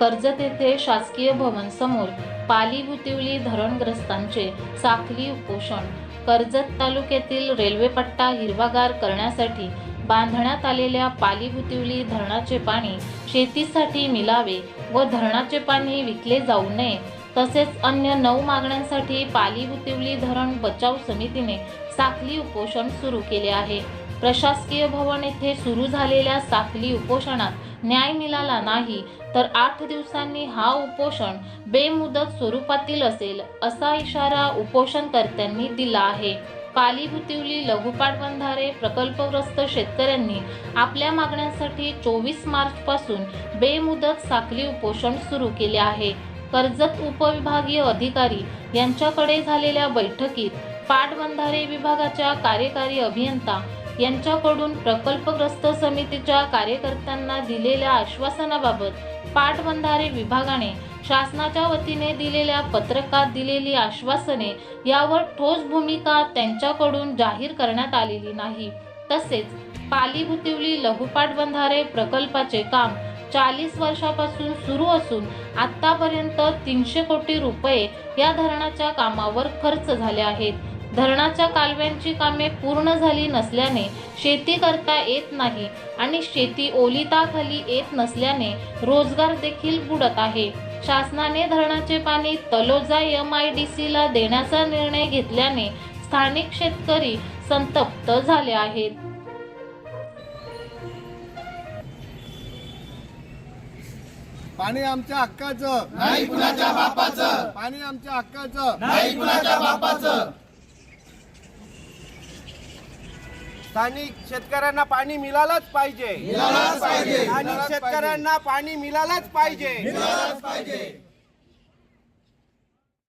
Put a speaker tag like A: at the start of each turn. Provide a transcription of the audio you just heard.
A: कर्जत येथे शासकीय भवन समोर पाली भुतिवली धरणग्रस्तांचे साखली उपोषण. कर्जत तालुक्यातील रेल्वे पट्टा हिरवागार करण्यासाठी बांधण्यात आलेल्या पाली भुतिवली धरणाचे पाणी शेतीसाठी मिलावे व धरणाचे पाणी विकले जाऊ नये. तसेच अन्य नऊ मागण्यांसाठी पाली भुतिवली धरण बचाव समितीने साखली उपोषण सुरू केले आहे. प्रशासकीय भवन येथे सुरू झालेल्या साखली उपोषणात न्याय मिळाला नाही तर आठ दिवसांनी हा उपोषण बेमुदत स्वरूपातील असेल असा इशारा उपोषणकर्त्यांनी दिला आहे. पाली भुतिवली लघुपाट बंधारे प्रकल्पग्रस्त शेतकऱ्यांनी आपल्या मागण्यांसाठी चोवीस मार्चपासून बेमुदत साखली उपोषण सुरू केले आहे. कर्जत उपविभागीय अधिकारी यांच्याकडे झालेल्या बैठकीत पाटबंधारे विभागाच्या कार्यकारी अभियंता यांच्याकडून प्रकल्पग्रस्त समितीच्या कार्यकर्त्यांना दिलेल्या आश्वासनाबाबत पाटबंधारे विभागाने शासनाच्या वतीने दिलेल्या पत्रकात दिलेली आश्वासने यावर ठोस भूमिका त्यांच्याकडून जाहीर करण्यात आलेली नाही. तसेच पालीभुतिवली लघुपाटबंधारे लघुपाट बंधारे प्रकल्पाचे काम चाळीस वर्षापासून सुरू असून आतापर्यंत तीनशे कोटी रुपये या धरणाच्या कामावर खर्च झाले आहेत. धरणाच्या कालव्यांची कामे पूर्ण झाली नसल्याने शेती करता येत नाही आणि शेती ओलिताखाली येत नसल्याने रोजगार देखील बुडत आहे. शासनाने धरणाचे पाणी तलोजा एम आय डी सीला देण्याचा निर्णय घेतल्याने स्थानिक शेतकरी संतप्त झाले आहेत.
B: पाणी आमच्या हक्काचं.
C: नाही कुणाच्या बापाचं.
B: पाणी आमच्या हक्काचं.
C: नाही कुणाच्या बापाचं.
D: स्थानिक शेतकऱ्यांना पाणी
C: मिळालंच पाहिजे.
D: स्थानिक शेतकऱ्यांना पाणी मिळालंच पाहिजे.